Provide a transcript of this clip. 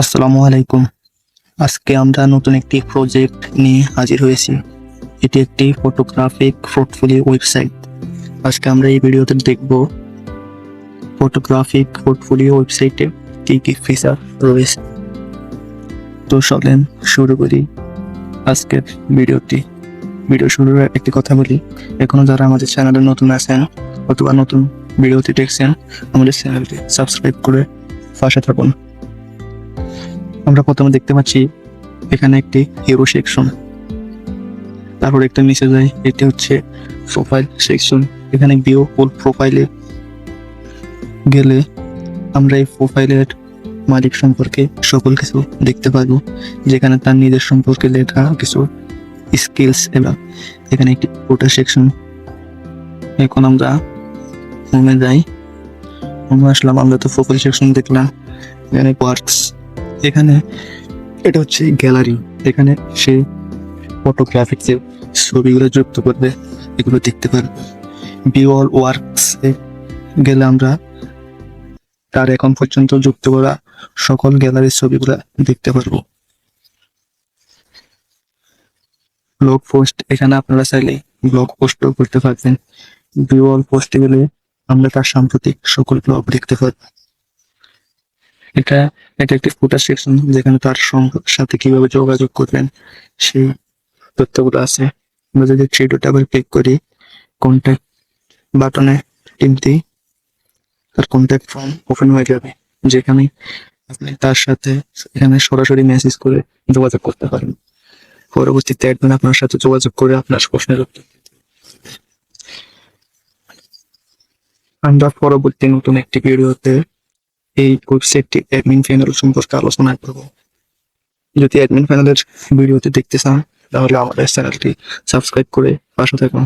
আসসালামু আলাইকুম। আজকে আমরা নতুন একটি প্রজেক্ট নিয়ে হাজির হয়েছি। এটি একটি ফটোগ্রাফিক পোর্টফোলিও ওয়েবসাইট আজকে আমরা এই ভিডিওতে দেখব ফটোগ্রাফিক পোর্টফোলিও ওয়েবসাইটে কী কী ফিচার রয়েছে। তো চলেন শুরু করি আজকের ভিডিওটি। ভিডিও শুরুর একটি কথা বলি। এখনও যারা আমাদের চ্যানেলে নতুন আছেন অথবা নতুন ভিডিওটি দেখছেন, আমাদের চ্যানেলটি সাবস্ক্রাইব করে পাশে থাকুন। আমরা প্রথমে দেখতে পাচ্ছি এখানে একটি হিরো সেকশন তারপর একটা নিচে যায় এটি হচ্ছে প্রোফাইল সেকশন এখানে ভিউ ফুল প্রোফাইলে গেলে আমরা এই প্রোফাইলের মালিক সম্পর্কে সকল কিছু দেখতে পারব, যেখানে তার নিজের সম্পর্কে লেখা কিছু স্কিলস এবং এখানে একটি ফটো সেকশন এখন আমরা হোমে যাই। হোমে আসলাম, আমরা তো প্রোফাইল সেকশন দেখলাম। এখানে ওয়ার্কস এখানে এটা হচ্ছে গ্যালারি। এখানে সে ফটোগ্রাফিক যে ছবিগুলো যুক্ত করবে, এগুলো দেখতে পারবে। বিওয়াল ওয়ার্কস এ গেলে আমরা তার এখন পর্যন্ত যুক্ত করা সকল গ্যালারির ছবিগুলো দেখতে পারব। ব্লগ পোস্ট এখানে আপনারা চাইলে ব্লগ পোস্টও করতে পারবেন। বিওয়াল পোস্টে গেলে আমরা তার সাম্প্রতিক সকল ব্লগ দেখতে পারব। এটা এটা একটি ফুটার সেকশন যেখানে তার সাথে কীভাবে যোগাযোগ করবেন, সেই তথ্যগুলো আছে। আমরা যদি থ্রি ডট আবার ক্লিক করি কন্ট্যাক্ট বাটনে টিপ দিই, তার কন্ট্যাক্ট ফর্ম ওপেন হয়ে যাবে। যেখানে আপনি তার সাথে, এখানে সরাসরি মেসেজ করে যোগাযোগ করতে পারেন। পরবর্তীতে একদিন আপনার সাথে যোগাযোগ করে আপনার প্রশ্নের উত্তর। আমরা পরবর্তী নতুন একটি ভিডিওতে এই ওয়েবসাইটটি অ্যাডমিন প্যানেল সম্পর্কে আলোচনা করব। যদি অ্যাডমিন প্যানেলের ভিডিওটি দেখতে চান, তাহলে আমাদের চ্যানেলটি সাবস্ক্রাইব করে পাশে থাকুন।